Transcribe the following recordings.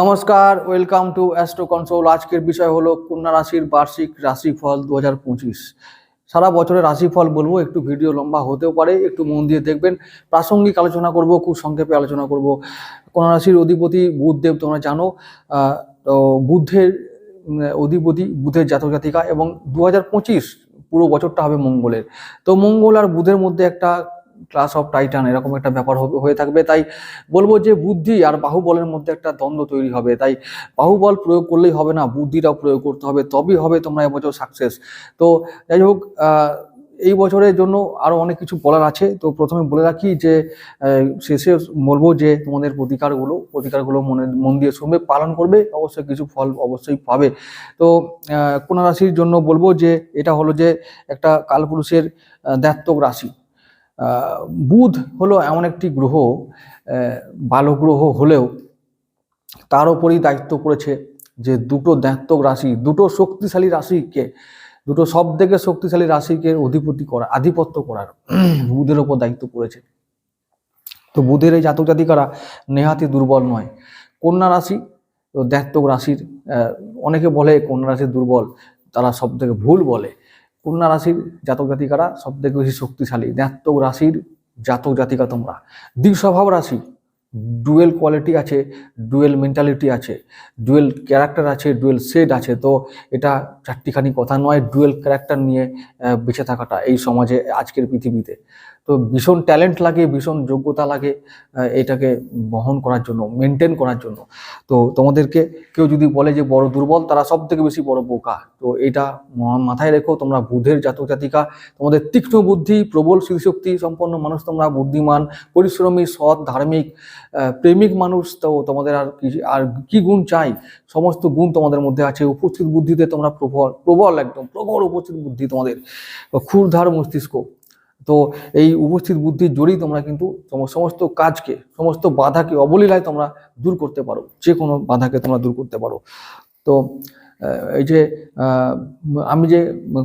নমস্কার, welcome to astro console. আজকের বিষয় হলো কন্যা রাশির বার্ষিক রাশিফল দু হাজার পঁচিশ। সারা বছরের রাশিফল বলব, একটু ভিডিও লম্বা হতেও পারে, একটু মন দিয়ে দেখবেন। প্রাসঙ্গিক আলোচনা করব, খুব সংক্ষেপে আলোচনা করব। কন্যা রাশির অধিপতি বুধদেব তোমরা জানো তো বুদ্ধের অধিপতি বুধের জাতক জাতিকা এবং দু হাজার পঁচিশ পুরো বছরটা হবে মঙ্গলের। তো মঙ্গল আর বুধের মধ্যে একটা ক্লাস অফ টাইটান এরকম একটা ব্যাপার হয়ে থাকবে। তাই বলব যে বুদ্ধি আর বাহুবলের মধ্যে একটা দ্বন্দ্ব তৈরি হবে। তাই বাহুবল প্রয়োগ করলেই হবে না বুদ্ধিটাও প্রয়োগ করতে হবে তবেই হবে তোমরা এবছর সাকসেস তো যাই হোক এই বছরের জন্য আরও অনেক কিছু বলার আছে। তো প্রথমে বলে রাখি যে শেষে বলব যে তোমাদের প্রতিকারগুলো প্রতিকারগুলো মনে মন দিয়ে শুনবে পালন করবে অবশ্যই কিছু ফল অবশ্যই পাবে। তো কোন রাশির জন্য বলব যে এটা হলো যে একটা কালপুরুষের আহ, দ্ব্যাত্মক রাশি। বুধ হলো এমন একটি গ্রহ ভালো গ্রহ হলেও তার ওপরই দায়িত্ব পড়েছে যে দুটো দ্ব্যাত্মক রাশি, দুটো শক্তিশালী রাশিকে, দুটো সব থেকে শক্তিশালী রাশিকে অধিপতি করা, আধিপত্য করার বুধের ওপর দায়িত্ব পড়েছে। তো বুধের এই জাতক জাতিকারা নেহাতি দুর্বল নয়। কন্যা রাশি তো দ্ব্যাত্মক রাশির অনেকে বলে কন্যা রাশি দুর্বল, তারা সব থেকে ভুল বলে। কন্যা রাশির জাতক জাতিকারা সব থেকে বেশি শক্তিশালী? দ্ব্যাত্মক রাশির জাতক জাতিকা তোমরা। দ্বিস্বভাব রাশি। ডুয়েল কোয়ালিটি আছে, ডুয়েল মেন্টালিটি আছে, ডুয়েল ক্যারেক্টার আছে, ডুয়েল সেড আছে। তো এটা চারটিখানি কথা নয়, ডুয়েল ক্যারেক্টার নিয়ে বেঁচে থাকাটা এই সমাজে, আজকের পৃথিবীতে। তো ভীষণ ট্যালেন্ট লাগে, ভীষণ যোগ্যতা লাগে এটাকে বহন করার জন্য, মেনটেন করার জন্য। তো তোমাদেরকে কেউ যদি বলে যে বড় দুর্বল, তারা সব থেকে বেশি বড় বোকা। তো এটা মাথায় রেখো, তোমরা বুধের জাতক জাতিকা, তোমাদের তীক্ষ্ণ বুদ্ধি, প্রবল স্মৃতিশক্তি, সম্পন্ন মানুষ, তোমরা বুদ্ধিমান, পরিশ্রমী, সৎ, ধার্মিক প্রেমিক মানুষ তো তোমাদের আর কি আর কি গুণ চাই? সমস্ত গুণ তোমাদের মধ্যে আছে। উপস্থিত বুদ্ধিতে তোমরা প্রবল প্রবল একদম প্রবল উপস্থিত বুদ্ধি তোমাদের। ক্ষুরধার মস্তিষ্ক। তো এই উপস্থিত বুদ্ধির জোরেই তোমরা কিন্তু সমস্ত কাজকে, সমস্ত বাধাকে অবলীলায় তোমরা দূর করতে পারো। যে কোনো বাধাকে তোমরা দূর করতে পারো। তো এই যে আমি যে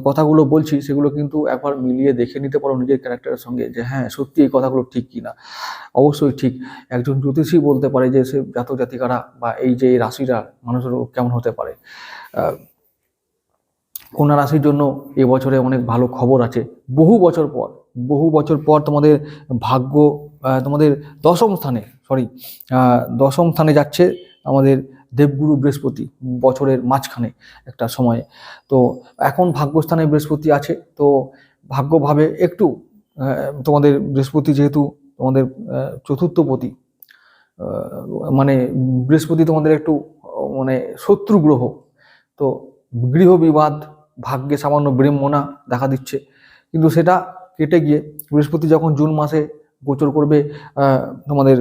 কথাগুলো বলছি সেগুলো কিন্তু একবার মিলিয়ে দেখে নিতে পারো নিজের ক্যারেক্টারের সঙ্গে যে হ্যাঁ সত্যি এই কথাগুলো ঠিক কিনা। অবশ্যই ঠিক। একজন জ্যোতিষী বলতে পারে যে সে জাতক জাতিকারা বা এই যে রাশিরা মানুষের কেমন হতে পারে। কন্যা রাশির জন্য এবছরে অনেক ভালো খবর আছে। বহু বছর পর, বহু বছর পর তোমাদের ভাগ্য তোমাদের দশম স্থানে সরি দশম স্থানে যাচ্ছে আমাদের দেবগুরু বৃহস্পতি বছরের মাঝখানে একটা সময়ে। তো এখন ভাগ্যস্থানে বৃহস্পতি আছে, তো ভাগ্যভাবে একটু তোমাদের বৃহস্পতি যেহেতু তোমাদের চতুর্থপতি মানে বৃহস্পতি তোমাদের একটু মানে শত্রু গ্রহ, তো গৃহ বিবাদ ভাগ্যে সামান্য বিড়ম্বনা দেখা দিচ্ছে। কিন্তু সেটা কেটে গিয়ে বৃহস্পতি যখন জুন মাসে গোচর করবে তোমাদের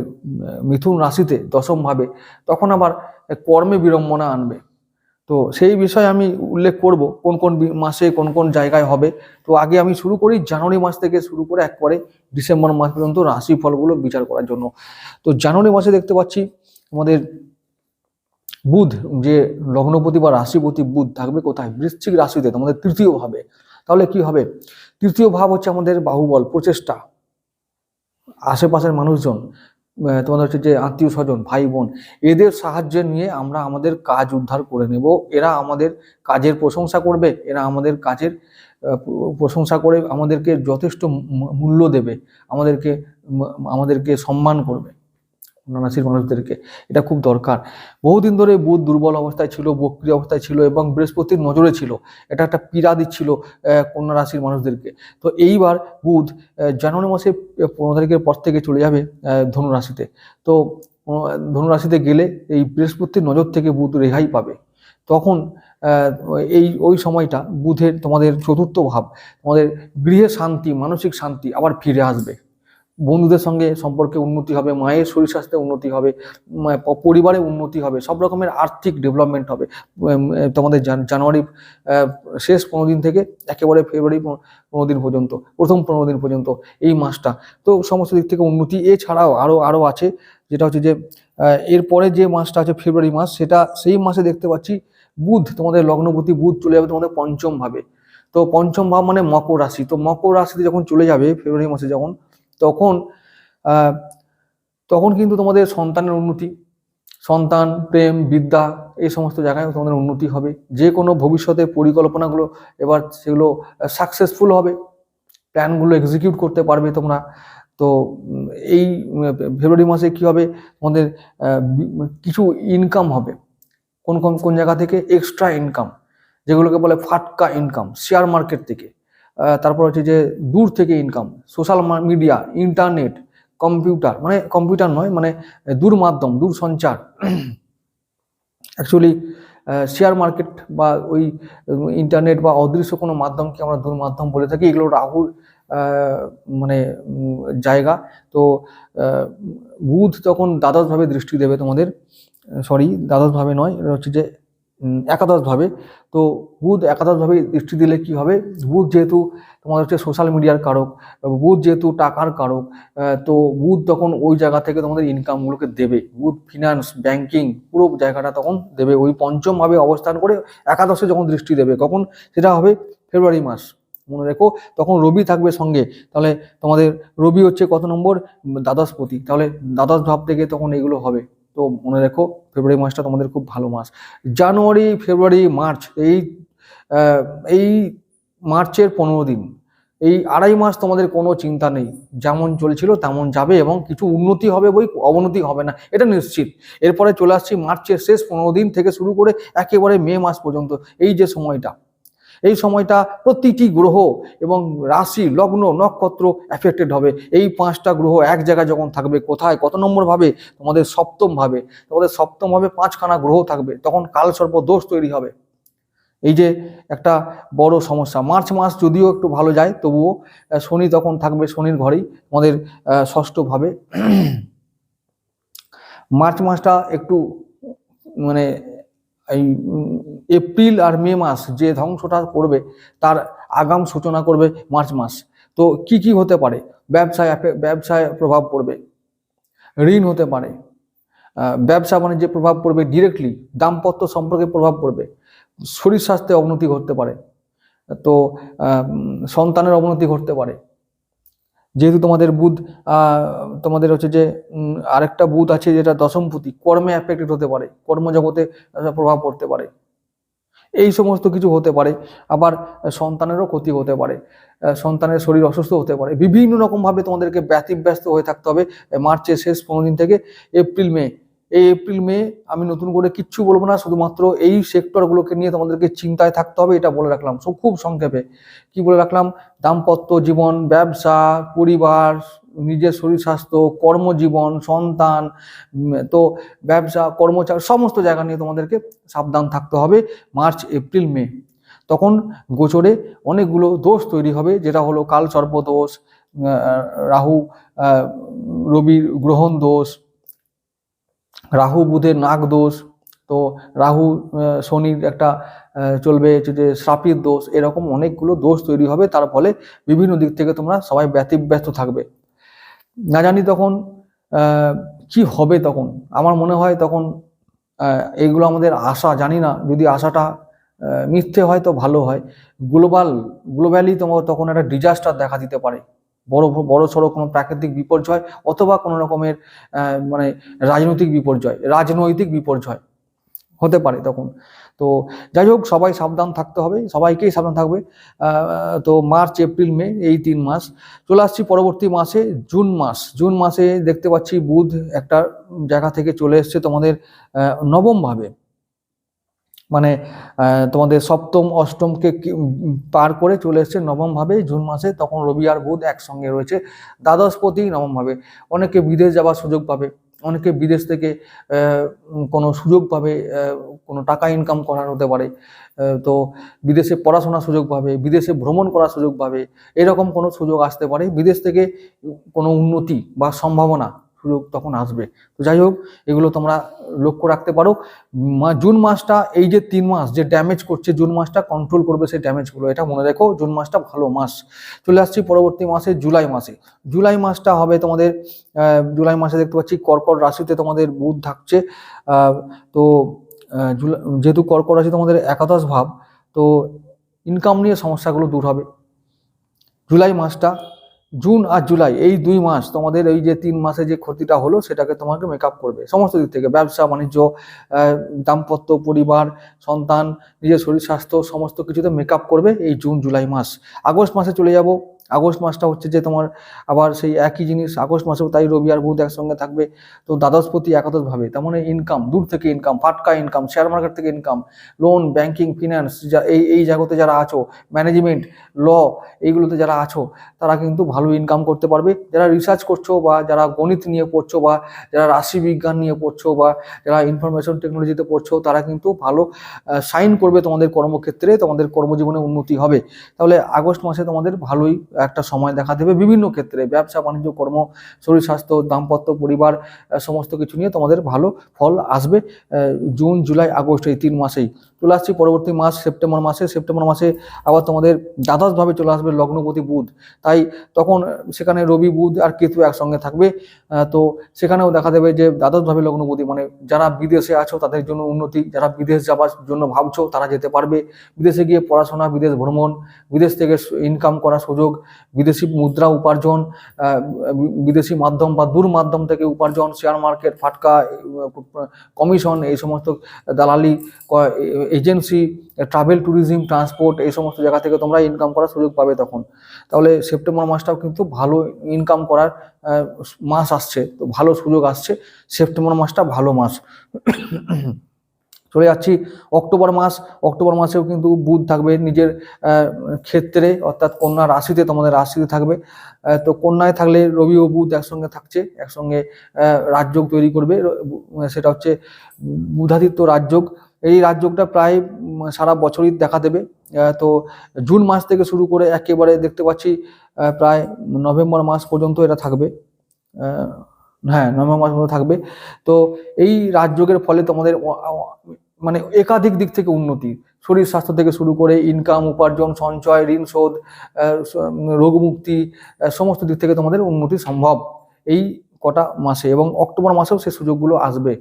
মিথুন রাশিতে দশমভাবে তখন আবার কর্মে বিড়ম্বনা আনবে। তো সেই বিষয়ে আমি উল্লেখ করব, কোন কোন মাসে কোন কোন জায়গায় হবে। তো আগে আমি শুরু করি জানুয়ারি মাস থেকে শুরু করে একবারে ডিসেম্বর মাস পর্যন্ত রাশি ফলগুলো বিচার করার জন্য। তো জানুয়ারি মাসে দেখতে পাচ্ছি আমাদের বুধ, যে লগ্নপতি বা রাশিপতি বুধ থাকবে কোথায়? বৃশ্চিক রাশিতে, তোমাদের তৃতীয় ভাবে। তাহলে কি হবে? তৃতীয় ভাব হচ্ছে আমাদের বাহুবল, প্রচেষ্টা। আশেপাশের মানুষজন তোমাদের হচ্ছে যে আত্মীয় স্বজন ভাই বোন এদের সাহায্য নিয়ে আমরা আমাদের কাজ উদ্ধার করে নেব। এরা আমাদের কাজের প্রশংসা করবে, এরা আমাদের কাজের প্রশংসা করে আমাদেরকে যথেষ্ট মূল্য দেবে, আমাদেরকে আমাদেরকে সম্মান করবে। রাশির মানুষদেরকে। এটা খুব দরকার। বহুদিন ধরে বুধ দুর্বল অবস্থায় ছিল বক্রি অবস্থায় ছিল এবং বৃহস্পতির নজরে ছিল। এটা একটা পীড়া দিচ্ছিল কন্যা রাশির মানুষদেরকে। তো এইবার বুধ জানুয়ারি মাসে পনেরো তারিখের পর থেকে চলে যাবে আহ, ধনু রাশিতে। তো আহ, ধনু রাশিতে গেলে এই বৃহস্পতির নজর থেকে বুধ রেহাই পাবে। তখন এই ওই সময়টা বুধের তোমাদের চতুর্থ ভাব তোমাদের গৃহে শান্তি মানসিক শান্তি আবার ফিরে আসবে। বন্ধুদের সঙ্গে সম্পর্কে উন্নতি হবে, মায়ের শরীর স্বাস্থ্যে উন্নতি হবে পরিবারে উন্নতি হবে, সব রকমের আর্থিক ডেভেলপমেন্ট হবে। তোমাদের জান- জানুয়ারি শেষ পনেরো দিন থেকে একেবারে ফেব্রুয়ারি পনেরো দিন পর্যন্ত, প্রথম পনেরো দিন পর্যন্ত এই মাসটা। তো সমস্ত দিক থেকে উন্নতি এছাড়াও আরও আরও আছে, যেটা হচ্ছে যে এরপরে যে মাসটা আছে ফেব্রুয়ারি মাস, সেটা সেই মাসে দেখতে পাচ্ছি বুধ, তোমাদের লগ্নপতি বুধ চলে যাবে তোমাদের পঞ্চম ভাবে। তো পঞ্চম ভাব মানে মকর রাশি, তো মকর রাশিতে যখন চলে যাবে ফেব্রুয়ারি মাসে যখন তখন তখন কিন্তু তোমাদের সন্তানের উন্নতি, সন্তান, প্রেম, বিদ্যা, এই সমস্ত জায়গায় তোমাদের উন্নতি হবে। যে কোনো ভবিষ্যতের পরিকল্পনাগুলো এবার সেগুলো সাকসেসফুল হবে প্ল্যানগুলো এক্সিকিউট করতে পারবে তোমরা। তো এই ফেব্রুয়ারি মাসে কি হবে? তোমাদের কিছু ইনকাম হবে। কোন কোন কোন জায়গা থেকে? এক্সট্রা ইনকাম যেগুলোকে বলে ফাটকা ইনকাম শেয়ার মার্কেট থেকে। তারপর হচ্ছে যে দূর থেকে income social media internet computer মানে কম্পিউটার নয় মানে দূর মাধ্যম, দূর সঞ্চার। অ্যাকচুয়ালি শেয়ার মার্কেট বা ওই ইন্টারনেট বা অদৃশ্য কোনো মাধ্যমকে আমরা দূর মাধ্যম বলে থাকি, এগুলো রাহুর মানে জায়গা। তো বুধ তখন দ্বাদশভাবে দৃষ্টি দেবে তোমাদের সরি দ্বাদশভাবে নয় হচ্ছে যে একাদশভাবে। তো বুধ একাদশভাবে দৃষ্টি দিলে কি হবে? বুধ যেহেতু তোমাদের হচ্ছে সোশ্যাল মিডিয়ার কারক, বুধ যেহেতু টাকার কারক তো বুধ তখন ওই জায়গা থেকে তোমাদের ইনকামগুলোকে দেবে। বুধ ফিনান্স ব্যাংকিং পুরো জায়গাটা তখন দেবে। ওই পঞ্চমভাবে অবস্থান করে একাদশে যখন দৃষ্টি দেবে, কখন? সেটা হবে ফেব্রুয়ারি মাস। মনে রেখো, তখন রবি থাকবে সঙ্গে। তাহলে তোমাদের রবি হচ্ছে কত নম্বর? দ্বাদশপতি তাহলে দ্বাদশ ভাব থেকে তখন এগুলো হবে। তো মনে রেখো, ফেব্রুয়ারি মাসটা তোমাদের খুব ভালো মাস। জানুয়ারি, ফেব্রুয়ারি, মার্চ, এই এই মার্চের পনেরো দিন, এই আড়াই মাস তোমাদের কোনো চিন্তা নেই। যেমন চলছিল তেমন যাবে এবং কিছু উন্নতি হবে বই, অবনতি হবে না, এটা নিশ্চিত। এরপরে চলে আসছি মার্চের শেষ পনেরো দিন থেকে শুরু করে একেবারে মে মাস পর্যন্ত, এই যে সময়টা। এই সময়টা প্রতিটি গ্রহ এবং রাশি, লগ্ন, নক্ষত্র এফেক্টেড হবে। এই পাঁচটা গ্রহ এক জায়গায় যখন থাকবে, কোথায়, কত নম্বর ভাবে? তোমাদের সপ্তম ভাবে। তোমাদের সপ্তম ভাবে পাঁচখানা গ্রহ থাকবে, তখন কালসর্প দোষ তৈরি হবে। এই যে একটা বড় সমস্যা। মার্চ মাস যদিও একটু ভালো যায়, তবুও শনি তখন থাকবে শনির ঘরেই আমাদের ষষ্ঠভাবে মার্চ মাসটা একটু মানে এই এপ্রিল আর মে মাস যে ধ্বংসটা করবে, তার আগাম সূচনা করবে মার্চ মাস। তো কি কি হতে পারে? ব্যবসায় ব্যবসায় প্রভাব পড়বে, ঋণ হতে পারে ব্যবসা বাণিজ্যে প্রভাব পড়বে ডিরেক্টলি দাম্পত্য সম্পর্কে প্রভাব পড়বে, শরীর স্বাস্থ্যে অবনতি ঘটতে পারে, তো সন্তানের অবনতি ঘটতে পারে যেহেতু তোমাদের বুধ তোমাদের হচ্ছে যে আরেকটা বুধ আছে যেটা দশম দশমপতি কর্মে অ্যাফেক্টেড হতে পারে, কর্মজগতে প্রভাব পড়তে পারে। এই সমস্ত কিছু হতে পারে, আবার সন্তানেরও ক্ষতি হতে পারে সন্তানের শরীর অসুস্থ হতে পারে। বিভিন্ন রকমভাবে তোমাদেরকে ব্যতিব্যস্ত হয়ে থাকতে হবে মার্চের শেষ পনেরো দিন থেকে এপ্রিল, মে। এই এপ্রিল মে আমি নতুন করে কিচ্ছু বলব না, শুধুমাত্র এই সেক্টরগুলোকে নিয়ে তোমাদেরকে চিন্তায় থাকতে হবে, এটা বলে রাখলাম। সো খুব সংক্ষেপে কি বলে রাখলাম? দাম্পত্য জীবন, ব্যবসা, পরিবার, নিজের শরীর স্বাস্থ্য, কর্মজীবন, সন্তান তো ব্যবসা, কর্মচার, সমস্ত জায়গা নিয়ে তোমাদেরকে সাবধান থাকতে হবে মার্চ এপ্রিল মে তখন গোচরে অনেকগুলো দোষ তৈরি হবে, যেটা হলো কাল সর্প দোষ রাহু রবির গ্রহণ দোষ রাহু, বুধের নাগ দোষ, তো রাহু শনির একটা চলবে যে শ্রাপির দোষ, এরকম অনেকগুলো দোষ তৈরি হবে, তার ফলে বিভিন্ন দিক থেকে তোমরা সবাই ব্যতিব্যস্ত থাকবে। না জানি তখন কি হবে তখন, আমার মনে হয় তখন এগুলো আমাদের আশা, জানি না, যদি আশাটা মিথ্যে হয় তো ভালো হয়। গ্লোবাল, গ্লোবালি তোমার তখন একটা ডিজাস্টার দেখা দিতে পারে। বড় বড় সড়ো কোনো প্রাকৃতিক বিপর্যয় অথবা কোনো রকমের মানে রাজনৈতিক বিপর্যয় রাজনৈতিক বিপর্যয় হতে পারে তখন। তো যাই হোক সবাই সাবধান থাকতে হবে সবাইকেই সাবধান থাকবে। তো মার্চ এপ্রিল মে এই তিন মাস। চলে আসছি পরবর্তী মাসে জুন মাস। জুন মাসে দেখতে পাচ্ছি বুধ একটা জায়গা থেকে চলে এসছে তোমাদের আহ, নবম ভাবে। মানে তোমাদের সপ্তম, অষ্টমকে পার করে চলে এসছে নবম ভাবে, জুন মাসে তখন রবি আর বুধ একসঙ্গে রয়েছে, দ্বাদশপতি নবম ভাবে। অনেকে বিদেশ যাওয়ার সুযোগ পাবে, অনেকে বিদেশ থেকে কোনো সুযোগ পাবে কোনো টাকা ইনকাম করার হতে পারে তো বিদেশে পড়াশোনার সুযোগ পাবে, বিদেশে ভ্রমণ করার সুযোগ পাবে, এরকম কোনো সুযোগ আসতে পারে। বিদেশ থেকে কোনো উন্নতি বা সম্ভাবনা সুযোগ তখন আসবে। তো যাই হোক, এগুলো তোমরা লক্ষ্য রাখতে পারো। জুন মাসটা, এই যে তিন মাস যে ড্যামেজ করছে জুন মাসটা কন্ট্রোল করবে সেই ড্যামেজগুলো এটা মনে রেখো, জুন মাসটা ভালো মাস। চলে আসছি পরবর্তী মাসে, জুলাই মাসে। জুলাই মাসটা হবে তোমাদের জুলাই মাসে দেখতে পাচ্ছি কর্কট রাশিতে তোমাদের বুধ থাকছে। তো জুলাই যেহেতু কর্কট রাশি তোমাদের একাদশ ভাব, তো ইনকাম নিয়ে সমস্যাগুলো দূর হবে। জুলাই মাসটা জুন আর জুলাই, এই দুই মাস তোমাদের এই যে তিন মাসে যে ক্ষতিটা হলো সেটাকে তোমাকে মেকআপ করবে। সমস্ত দিক থেকে ব্যবসা, বাণিজ্য দাম্পত্য পরিবার, সন্তান, নিজের শরীর, স্বাস্থ্য, সমস্ত কিছুতে মেকআপ করবে এই জুন, জুলাই মাস। আগস্ট মাসে চলে যাব আগস্ট মাসটা হচ্ছে যে তোমার আবার সেই একই জিনিস আগস্ট মাসেও তাই রবি আর বুধ একসঙ্গে থাকবে। তো দ্বাদশপতি একাদশভাবে, তার মানে ইনকাম দূর থেকে ইনকাম ফাটকা ইনকাম শেয়ার মার্কেট থেকে ইনকাম লোন ব্যাংকিং ফিনান্স এই এই জায়গাতে যারা আছো ম্যানেজমেন্ট ল এইগুলোতে যারা আছো, তারা কিন্তু ভালো ইনকাম করতে পারবে। যারা রিসার্চ করছ বা যারা গণিত নিয়ে পড়ছো বা যারা রাশি বিজ্ঞান নিয়ে পড়ছো বা যারা ইনফরমেশন টেকনোলজিতে পড়ছো, তারা কিন্তু ভালো সাইন করবে তোমাদের কর্মক্ষেত্রে, তোমাদের কর্মজীবনে উন্নতি হবে। তাহলে আগস্ট মাসে তোমাদের ভালোই একটা সময় দেখা দেবে। বিভিন্ন ক্ষেত্রে ব্যবসা, বাণিজ্য, কর্ম, শরীর, স্বাস্থ্য, দাম্পত্য, পরিবার সমস্ত কিছু নিয়ে তোমাদের ভালো ফল আসবে জুন, জুলাই, আগস্ট এই তিন মাসেই। চলে আসছি পরবর্তী মাস, সেপ্টেম্বর মাসে। সেপ্টেম্বর মাসে আবার তোমাদের দ্বাদশভাবে চলে আসবে লগ্নপতি বুধ। তাই তখন সেখানে রবি, বুধ আর কেতু একসঙ্গে থাকবে। তো সেখানেও দেখা দেবে যে দ্বাদশভাবে লগ্নপতি মানে যারা বিদেশে আছো তাদের জন্য উন্নতি, যারা বিদেশ যাবার জন্য ভাবছ তারা যেতে পারবে। বিদেশে গিয়ে পড়াশোনা, বিদেশ ভ্রমণ, বিদেশ থেকে ইনকাম করার সুযোগ, বিদেশি মুদ্রা উপার্জন বিদেশি মাধ্যম বা দূর মাধ্যম থেকে উপার্জন শেয়ার মার্কেট ফাটকা কমিশন, এই সমস্ত দালালি এজেন্সি ট্রাভেল ট্যুরিজম ট্রান্সপোর্ট এই সমস্ত জায়গা থেকে তোমরা ইনকাম করার সুযোগ পাবে তখন। তাহলে সেপ্টেম্বর মাসটাও কিন্তু ভালো ইনকাম করার মাস আসছে। তো ভালো সুযোগ আসছে সেপ্টেম্বর মাসটা ভালো মাস। চলে যাচ্ছি অক্টোবর মাস। অক্টোবর মাসেও কিন্তু বুধ থাকবে নিজের ক্ষেত্রে, অর্থাৎ কন্যা রাশিতে, তোমাদের রাশিতে থাকবে। তো কন্যায় থাকলে রবি ও বুধ একসঙ্গে থাকছে, একসঙ্গে রাজযোগ তৈরি করবে। সেটা হচ্ছে বুধাদিত্য রাজযোগ। এই রাজযোগটা প্রায় সারা বছরই দেখা দেবে। তো জুন মাস থেকে শুরু করে একেবারে দেখতে পাচ্ছি প্রায় নভেম্বর মাস পর্যন্ত এটা থাকবে। হ্যাঁ নভেম্বর মাস পর্যন্ত থাকবে। তো এই রাজযোগের ফলে তোমাদের মানে একাধিক দিক থেকে উন্নতি। শরীর স্বাস্থ্য থেকে শুরু করে ইনকাম উপার্জন সঞ্চয় ঋণ শোধ আহ, স- রোগ মুক্তি সমস্ত দিক থেকে তোমাদের উন্নতি সম্ভব। এই কটা মাসে এবং অক্টোবর মাসেও সেই সুযোগগুলো আসবে।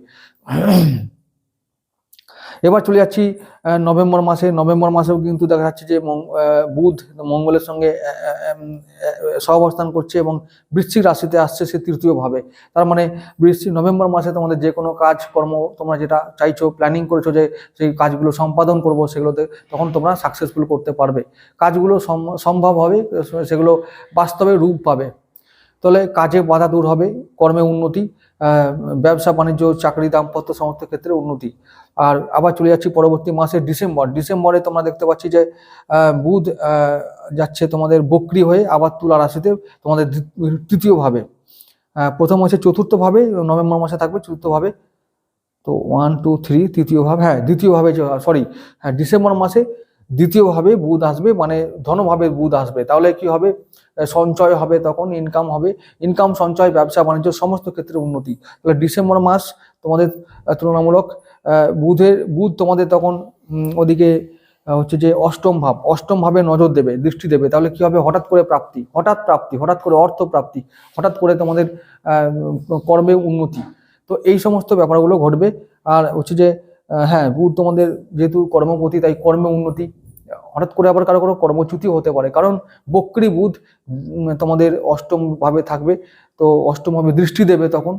এবার চলে যাচ্ছি নভেম্বর মাসে। নভেম্বর মাসেও কিন্তু দেখা যাচ্ছে যে বুধ মঙ্গলের সঙ্গে সহাবস্থান করছে এবং বৃশ্চিক রাশিতে আসছে সে তৃতীয় ভাবে। তার মানে বৃশ্চিক নভেম্বর মাসে তোমাদের যে কোনো কাজ, কর্ম তোমরা যেটা চাইছো প্ল্যানিং করেছ যে সেই কাজগুলো সম্পাদন করব, সেগুলোতে তখন তোমরা সাকসেসফুল করতে পারবে। কাজগুলো সম- সম্ভব হবে, সেগুলো বাস্তবে রূপ পাবে। তাহলে কাজে বাধা দূর হবে, কর্মে উন্নতি ব্যবসা, বাণিজ্য, চাকরি, দাম্পত্য সমস্ত ক্ষেত্রে উন্নতি। আর আবার চলে যাচ্ছি পরবর্তী মাসে ডিসেম্বর। ডিসেম্বরে তোমরা দেখতে পাচ্ছি যে বুধ যাচ্ছে তোমাদের বক্রি হয়ে আবার তুলা রাশিতে তোমাদের তৃতীয়ভাবে প্রথম হচ্ছে চতুর্থভাবে নভেম্বর মাসে থাকবে চতুর্থভাবে তো ওয়ান টু থ্রি তৃতীয়ভাবে হ্যাঁ দ্বিতীয়ভাবে সরি হ্যাঁ ডিসেম্বর মাসে দ্বিতীয়ভাবে বুধ আসবে মানে ধনভাবে বুধ আসবে। তাহলে কি হবে? সঞ্চয় হবে তখন ইনকাম হবে। ইনকাম সঞ্চয়, ব্যবসা, বাণিজ্য সমস্ত ক্ষেত্রে উন্নতি। তাহলে ডিসেম্বর মাস তোমাদের তুলনামূলক বুধের, বুধ তোমাদের তখন ওদিকে হচ্ছে যে অষ্টম ভাব। অষ্টম ভাবে নজর দেবে, দৃষ্টি দেবে। তাহলে কি হবে? হঠাৎ করে প্রাপ্তি, হঠাৎ প্রাপ্তি, হঠাৎ করে অর্থ প্রাপ্তি, হঠাৎ করে তোমাদের কর্মে উন্নতি। তো এই সমস্ত ব্যাপারগুলো ঘটবে। আর হচ্ছে যে হ্যাঁ বুধ তোমাদের যেহেতু কর্মপতি, তাই কর্মে উন্নতি। হঠাৎ করে আবার কারও কারও কর্মচ্যুতি হতে পারে। কারণ বক্রি বুধ তোমাদের অষ্টম ভাবে থাকবে, তো অষ্টম ভাবে দৃষ্টি দেবে তখন।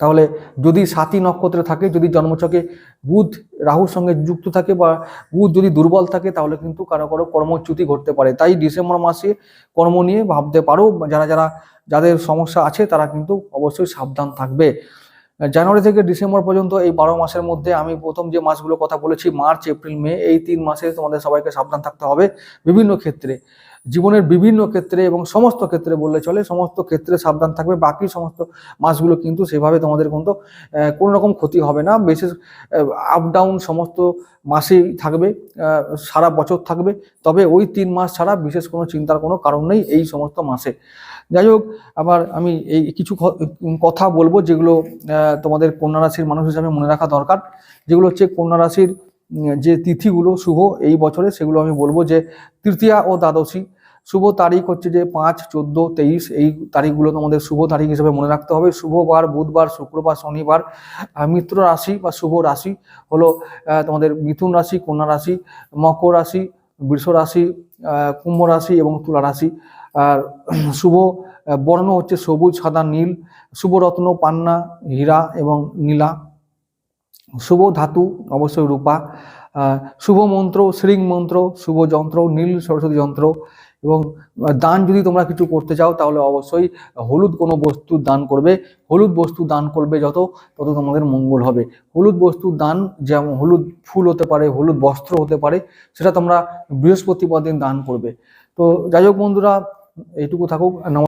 তাহলে যদি সাতী নক্ষত্রে থাকে, যদি জন্মচকে বুধ রাহুর সঙ্গে যুক্ত থাকে বা বুধ যদি দুর্বল থাকে, তাহলে কিন্তু কারও কারও কর্মচ্যুতি ঘটতে পারে। তাই ডিসেম্বর মাসে কর্ম নিয়ে ভাবতে পারো। যারা যারা, যাদের সমস্যা আছে, তারা কিন্তু অবশ্যই সাবধান থাকবে। জানুয়ারি থেকে ডিসেম্বর পর্যন্ত এই বারো মাসের মধ্যে আমি প্রথম যে মাসগুলোর কথা বলেছি, মার্চ, এপ্রিল, মে, এই তিন মাসে তোমাদের সবাইকে সাবধান থাকতে হবে বিভিন্ন ক্ষেত্রে। জীবনের বিভিন্ন ক্ষেত্রে এবং সমস্ত ক্ষেত্রে বললে চলে, সমস্ত ক্ষেত্রে সাবধান থাকবে, বাকি সমস্ত মাসগুলো কিন্তু সেভাবে তোমাদের কিন্তু কোনো রকম ক্ষতি হবে না। বিশেষ আপ ডাউন সমস্ত মাসেই থাকবে সারা বছর থাকবে। তবে ওই তিন মাস ছাড়া বিশেষ কোনো চিন্তার কোনো কারণ নেই এই সমস্ত মাসে। যাই হোক আবার আমি এই কিছু কথা বলব যেগুলো তোমাদের কন্যা রাশির মানুষ হিসাবে মনে রাখা দরকার। যেগুলো হচ্ছে কন্যা রাশির যে তিথিগুলো শুভ এই বছরে, সেগুলো আমি বলব যে তৃতীয়া ও দ্বাদশী। শুভ তারিখ হচ্ছে যে পাঁচ, চোদ্দ, তেইশ, এই তারিখগুলো তোমাদের শুভ তারিখ হিসেবে মনে রাখতে হবে। শুভবার, বুধবার, শুক্রবার, শনিবার মিত্র রাশি বা শুভ রাশি হলো তোমাদের মিথুন রাশি, কন্যা রাশি, মকর রাশি, বৃষ রাশি কুম্ভ রাশি এবং তুলা রাশি। আর শুভ বর্ণ হচ্ছে সবুজ, সাদা, নীল শুভ রত্ন পান্না, হীরা এবং নীলা। শুভ ধাতু অবশ্যই রূপা। শুভ মন্ত্র শৃঙ্গ মন্ত্র, শুভ যন্ত্র, নীল সরস্বতী যন্ত্র এবং দান যদি তোমরা কিছু করতে চাও তাহলে অবশ্যই হলুদ কোনো বস্তু দান করবে। হলুদ বস্তু দান করবে যত, তত তোমাদের মঙ্গল হবে। হলুদ বস্তুর দান যেমন হলুদ ফুল হতে পারে, হলুদ বস্ত্র হতে পারে, সেটা তোমরা বৃহস্পতিবার দিন দান করবে। তো যাই হোক বন্ধুরা এইটুকু থাকুক।